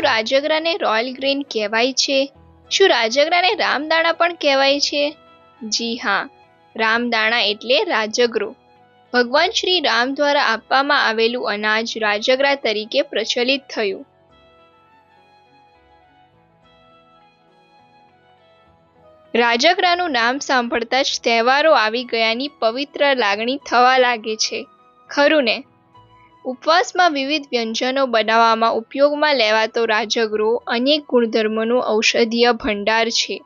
શું રાજગરાને royal green કહેવાય છે? શું રાજગરાને રામદાણા પણ કહેવાય છે? જી હા, રામદાણા એટલે રાજગરો ભગવાન શ્રી રામ દ્વારા આપવામાં આવેલું અનાજ રાજગરા તરીકે પ્રચલિત થયું. રાજગરાનું નામ સાંભળતા જ તહેવારો આવી ગયાની પવિત્ર લાગણી થવા લાગે છે. ખરું ને? ઉપવાસમાં વિવિધ વ્યંજનો બનાવવામાં ઉપયોગમાં લેવાતો રાજગરો અનેક ગુણધર્મોનું ઔષધીય ભંડાર છે.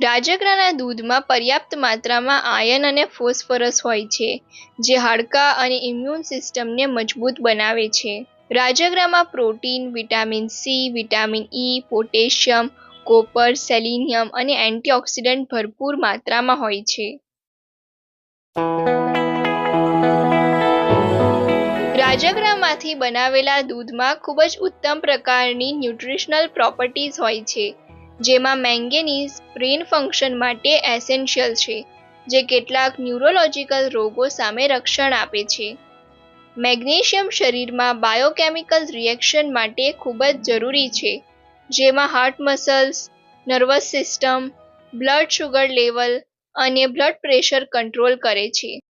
રાજગરાના દૂધમાં પર્યાપ્ત માત્રામાં આયન અને ફોસ્ફરસ હોય છે, જે હાડકાં અને ઇમ્યુન સિસ્ટમને મજબૂત બનાવે છે. રાજગરામાં protein, vitamin C vitamin E potassium, copper, selenium અને એન્ટીઓક્સિડન્ટ ભરપૂર માત્રામાં હોય છે. રાજગરામાંથી બનાવેલા દૂધમાં ખૂબ જ ઉત્તમ પ્રકારની ન્યુટ્રિશનલ પ્રોપર્ટીઝ હોય છે, જેમાં મેંગેનીઝ બ્રેન ફંક્શન માટે એસેન્શિયલ છે, જે કેટલાક ન્યુરોલોજીકલ રોગો સામે રક્ષણ આપે છે. મેગ્નેશિયમ શરીરમાં બાયોકેમિકલ રિએક્શન માટે ખૂબ જ જરૂરી છે, જેમાં heart muscles, nervous system, blood sugar level અને બ્લડ પ્રેશર કંટ્રોલ કરે છે.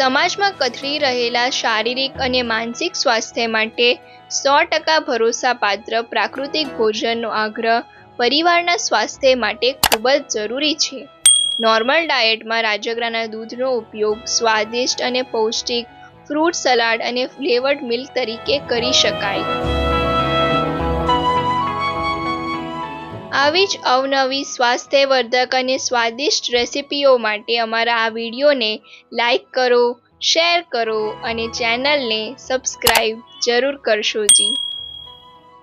સમાજમાં કથળી રહેલા શારીરિક અને માનસિક સ્વાસ્થ્ય માટે સો ટકા ભરોસાપાત્ર પ્રાકૃતિક ભોજનનો આગ્રહ પરિવારના સ્વાસ્થ્ય માટે ખૂબ જ જરૂરી છે. નોર્મલ ડાયટમાં રાજગરાના દૂધનો ઉપયોગ સ્વાદિષ્ટ અને પૌષ્ટિક ફ્રૂટ સલાડ અને ફ્લેવર્ડ મિલ્ક તરીકે કરી શકાય. આવી જ અવનવી સ્વાસ્થ્યવર્ધક અને સ્વાદિષ્ટ રેસિપીઓ માટે અમારા આ વિડીયોને લાઈક કરો, શેર કરો અને ચેનલને સબસ્ક્રાઈબ જરૂર કરશો જી.